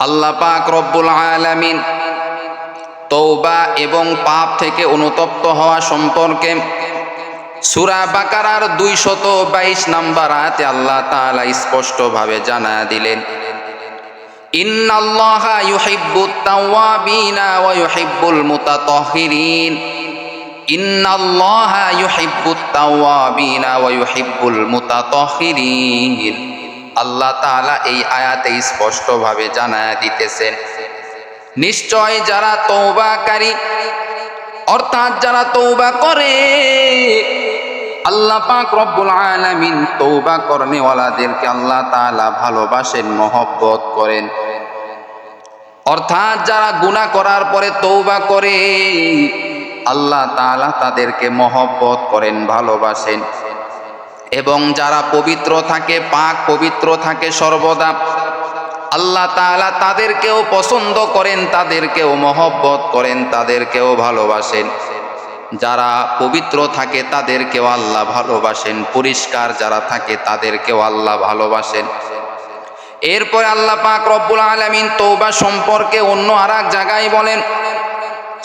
আল্লাহ পাক রব্বুল আলামিন তৌবা এবং পাপ থেকে অনুতপ্ত হওয়া সম্পর্কে সুরা বাকারার দুইশত বাইশ নাম্বার আয়াতে আল্লাহ তাআলা স্পষ্টভাবে জানা দিলেন, ইন্নাল্লাহা ইউহিব্বুত আল্লাহ তাআলা এই আয়াতে স্পষ্টভাবে জানায়া দিতেছেন, নিশ্চয় যারা তৌবাকারী অর্থাৎ যারা তৌবা করে, আল্লাহ পাক রব্বুল আলামিন তৌবা করনেওয়ালাদেরকে আল্লাহ তাআলা ভালোবাসেন, মহব্বত করেন। অর্থাৎ যারা গুনাহ করার পরে তৌবা করে, আল্লাহ তাআলা তাদেরকে মহব্বত করেন, ভালোবাসেন। এবং যারা পবিত্র থাকে, পাক পবিত্র থাকে সর্বদা, আল্লাহ তাআলা তাদেরকেও পছন্দ করেন, তাদেরকেও মহব্বত করেন, তাদেরকেও ভালোবাসেন। যারা পবিত্র থাকে, তাদেরকেও আল্লাহ ভালোবাসেন। পরিষ্কার যারা থাকে, তাদেরকেও আল্লাহ ভালোবাসেন। এরপর আল্লাহ পাক রব্বুল আলামিন তৌবা সম্পর্কে অন্য আর জায়গায় বলেন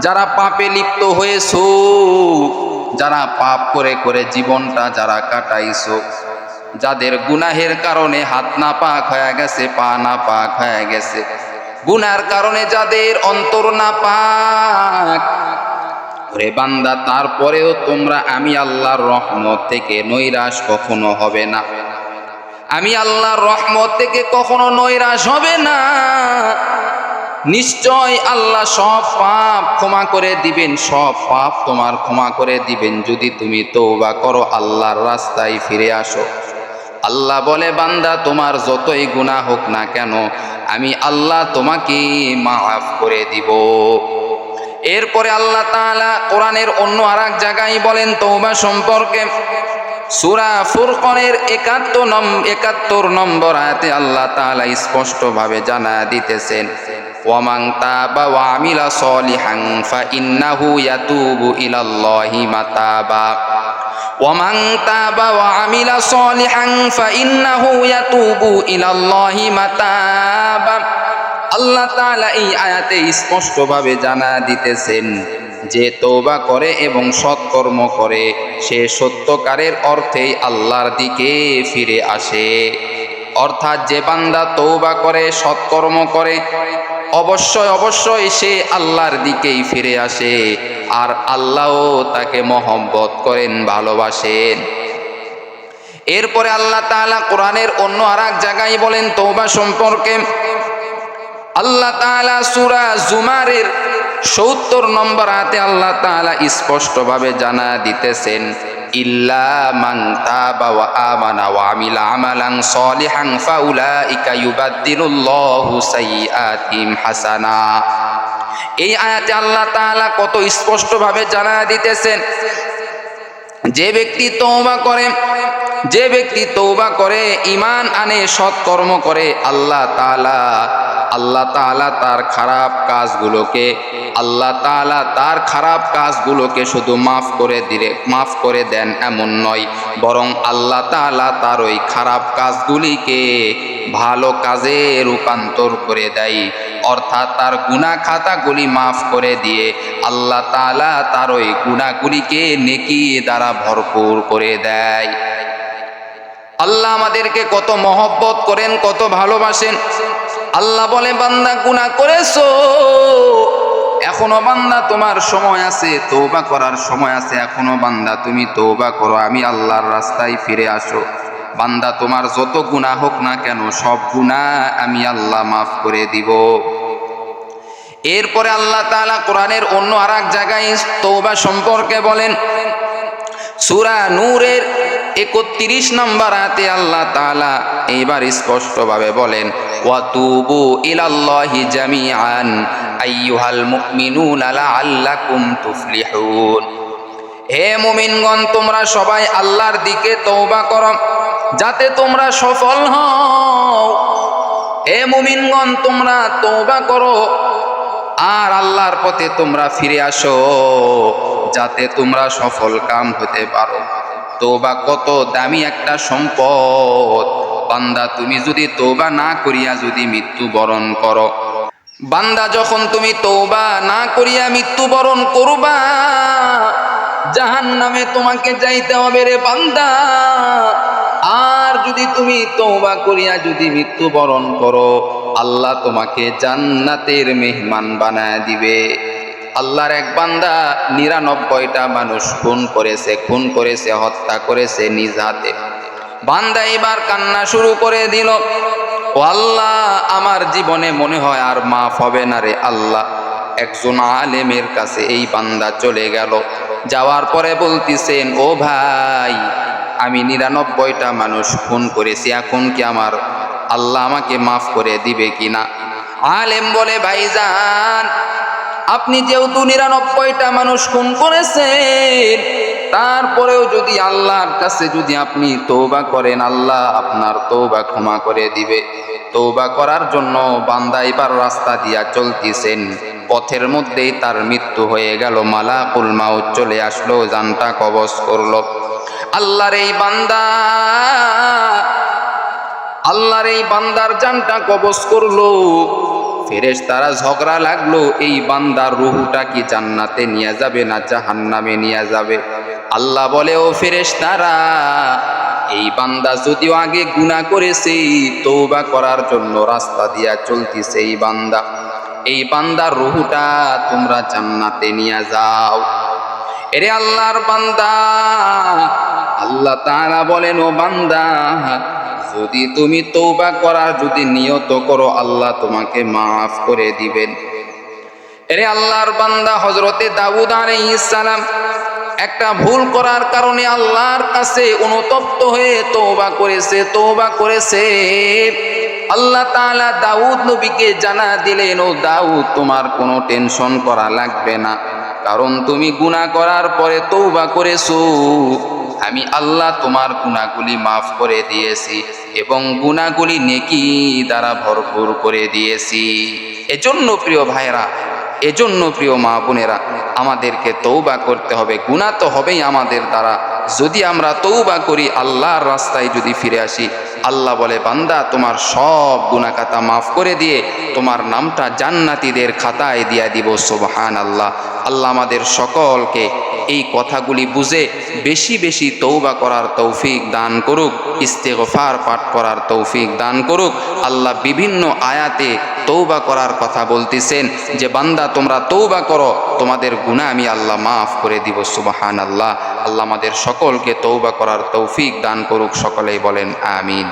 যারা পাপে লিপ্ত হয়েছো, যারা পাপ করে করে জীবনটা যারা কাটাইছো, যাদের গুনাহের কারণে হাত না পাক হয়ে গেছে, পা না পাক হয়ে গেছে, গুনার কারণে যাদের অন্তর না পাক রে বান্দা, তারপরেও তোমরা আমি আল্লাহর রহমত থেকে নৈরাশ কখনো হবে না। আমি আল্লাহর রহমত থেকে কখনো নৈরাশ হবে না। নিশ্চয় আল্লাহ সব পাপ ক্ষমা করে দিবেন, সব পাপ তোমার ক্ষমা করে দিবেন। যদি তুমি তৌবা করো, আল্লাহর রাস্তায় ফিরে আসো। আল্লাহ বলে, বান্দা, তোমার যতই গুনাহ হোক না কেন, আমি আল্লাহ তোমাকে মাফ করে দিব। এরপরে আল্লাহ তাআলা কোরআনের অন্য আর এক জায়গায় বলেন তৌবা সম্পর্কে সুরা ফুরকনের একাত্তর নম, একাত্তর নম্বর আয়াতে আল্লাহ তাআলা স্পষ্টভাবে জানা দিতেছেন। ওয়ামাং তাবা ওয়া আমিলা সলিহান ফা ইন্নাহু ইয়াতুবু ইলাল্লাহি মাতাবা। ওয়ামাং তাবা ওয়া আমিলা সলিহান ফা ইন্নাহু ইয়াতুবু ইলাল্লাহি মাতাবা। আল্লাহ তাআলা এই আয়াতে স্পষ্টভাবে জানা দিতেছেন যে তৌবা করে এবং সৎকর্ম করে, সে সত্যকারের অর্থেই আল্লাহর দিকে ফিরে আসে। অর্থাৎ যে বান্দা তৌবা করে, সৎকর্ম করে অবশ্যই অবশ্যই সে আল্লাহর দিকেই ফিরে আসে। আর আল্লাহও তাকে মহব্বত করেন, ভালোবাসেন। এরপরে আল্লাহ তাআলা কোরআনের অন্য আর এক জায়গায় বলেন তৌবা সম্পর্কে আল্লাহ তাআলা সূরা জুমারের সত্তর নম্বর আয়াতে আল্লাহ তাআলা স্পষ্টভাবে জানা দিতেছেন, ইল্লা মান তাবা হাসানা। এই আয়াতে আল্লাহ তাআলা কত স্পষ্টভাবে জানা দিতেছেন, যে ব্যক্তি তওবা করে, যে ব্যক্তি তৌবা করে ইমান আনে সৎকর্ম করে, আল্লাহ তাআলা আল্লাহ তাআলা তার খারাপ কাজগুলোকে, আল্লাহ তাআলা তার খারাপ কাজগুলোকে শুধু মাফ করে দিলে, মাফ করে দেন এমন নয়, বরং আল্লাহ তাআলা তার ওই খারাপ কাজগুলিকে ভালো কাজে রূপান্তর করে দেয়। অর্থাৎ তার গুনাহ খাতাগুলি মাফ করে দিয়ে আল্লাহ তাআলা তার ওই গুনাহগুলিকে নেকি দ্বারা ভরপুর করে দেয়। আল্লাহ আমাদেরকে কত মহব্বত করেন, কত ভালোবাসেন। আল্লাহ বলে, বান্দা গুনাহ করেছ। এখনও বান্দা তোমার সময় আছে তৌবা করার সময় আছে। এখনও বান্দা তুমি তৌবা করো, আমি আল্লাহর রাস্তায় ফিরে আসো। বান্দা তোমার যত গুনাহ হোক না কেন, সব গুনাহ আমি আল্লাহ মাফ করে দিব। এরপরে আল্লাহ তাআলা কোরআনের অন্য আর এক জায়গায় তৌবা সম্পর্কে বলেন। সূরা নূরের একত্রিশ নম্বর আয়াতে আল্লাহ তাআলা এইবার স্পষ্টভাবে বলেন, ওয়াতুবু ইলাল্লাহি জামিআন, আইয়ুহাল মুমিনুনা লাআল্লাকুম তুফলিহুন। হে মুমিনগণ, তোমরা সবাই আল্লাহর দিকে তওবা করো, যাতে তোমরা সফল হও। হে মুমিনগণ, তোমরা তওবা করো, আর আল্লাহর পথে তোমরা ফিরে আসো, যাতে তোমরা সফল কাম হতে পারো। তোবা কত দামি একটা সম্পদ। বান্দা, তুমি যদি তোবা না করিয়া যদি মৃত্যুবরণ করো। বান্দা, যখন তুমি তৌবা না করিয়া মৃত্যুবরণ করবা জাহান নামে তোমাকে যাইতে হবে রে বান্দা। আর যদি তুমি তৌবা করিয়া যদি মৃত্যুবরণ করো, আল্লাহ তোমাকে জান্নাতের মেহমান বানায় দিবে। আল্লাহর এক বান্দা নিরানব্বইটা মানুষ খুন করেছে খুন করেছে, হত্যা করেছে নিজ হাতে। বান্দা এবার কান্না শুরু করে দিল, ও আল্লাহ, আমার জীবনে মনে হয় আর মাফ হবে না রে আল্লাহ। একজন আলেমের কাছে এই বান্দা চলে গেল। যাওয়ার পরে বলতেছেন, ও ভাই, আমি নিরানব্বইটা মানুষ খুন করেছি, এখন কি আমার আল্লাহ আমাকে মাফ করে দিবে কিনা? আলেম বলে, ভাইজান আপনি যেহেতু নিরানব্বইটা মানুষ খুন করেছেন, তারপরেও যদি আল্লাহর কাছে যদি আপনি তৌবা করেন, আল্লাহ আপনার তৌবা ক্ষমা করে দিবে। তৌবা করার জন্য বান্দা এবার রাস্তা দিয়া চলতেছেন। পথের মধ্যেই তার মৃত্যু হয়ে গেল, মালাকুল মাউত চলে আসলো, জানটা কবজ করল। আল্লাহর এই বান্দা, আল্লাহর এই বান্দার জানটা কবজ করল। ফেরেশ তারা ঝগড়া লাগল, এই বান্দার রুহুটা কি জান্নাতে নিয়ে যাবে না জাহান্নামে নিয়ে যাবে? আল্লাহ বলে, ও ফেরেশ তারা এই বান্দা যদিও আগে গুণা করেছে তৌবা করার জন্য রাস্তা দিয়া চলতিছে এই বান্দা। এই বান্দার রুহুটা তোমরা জান্নাতে নিয়ে যাও। এরে আল্লাহর বান্দা, আল্লাহ তাআলা বলেন, ও বান্দা যদি তুমি তৌবা করার যদি নিয়ত করো, আল্লাহ তোমাকে মাফ করে দিবেন। এরে আল্লাহর বান্দা হজরতে দাউদ আলাইহিস সালাম, একটা ভুল করার কারণে আল্লাহর কাছে অনুতপ্ত হয়ে তৌবা করেছে তৌবা করেছে। আল্লাহ তাআলা দাউদ নবীকে জানা দিলেন, ও দাউদ, তোমার কোনো টেনশন করা লাগবে না। কারণ তুমি গুনাহ করার পরে তৌবা করেছ। আমি আল্লাহ তোমার গুণাগুলি মাফ করে দিয়েছি এবং গুণাগুলি নেকি দ্বারা ভরপুর করে দিয়েছি। এজন্য প্রিয় ভাইরা এজন্য প্রিয় মা বোনেরা, আমাদেরকে তৌবা করতে হবে। গুণা তো হবেই আমাদের দ্বারা। যদি আমরা তৌবা করি, আল্লাহর রাস্তায় যদি ফিরে আসি আল্লাহ বলে, বান্দা, তোমার সব গুণাকাতা মাফ করে দিয়ে তোমার নামটা জান্নাতিদের খাতায় দিয়া দিব সোবহান আল্লাহ আল্লাহ আমাদের সকলকে এই কথাগুলি বুঝে বেশি বেশি তৌবা করার তৌফিক দান করুক, ইস্তেগফার পাঠ করার তৌফিক দান করুক। আল্লাহ বিভিন্ন আয়াতে তৌবা করার কথা বলতেছেন যে, বান্দা, তোমরা তৌবা করো, তোমাদের গুণা আমি আল্লাহ মাফ করে দিব সুবাহান আল্লাহ আল্লাহ আমাদের সকলকে তৌবা করার তৌফিক দান করুক, সকলেই বলেন আমিন।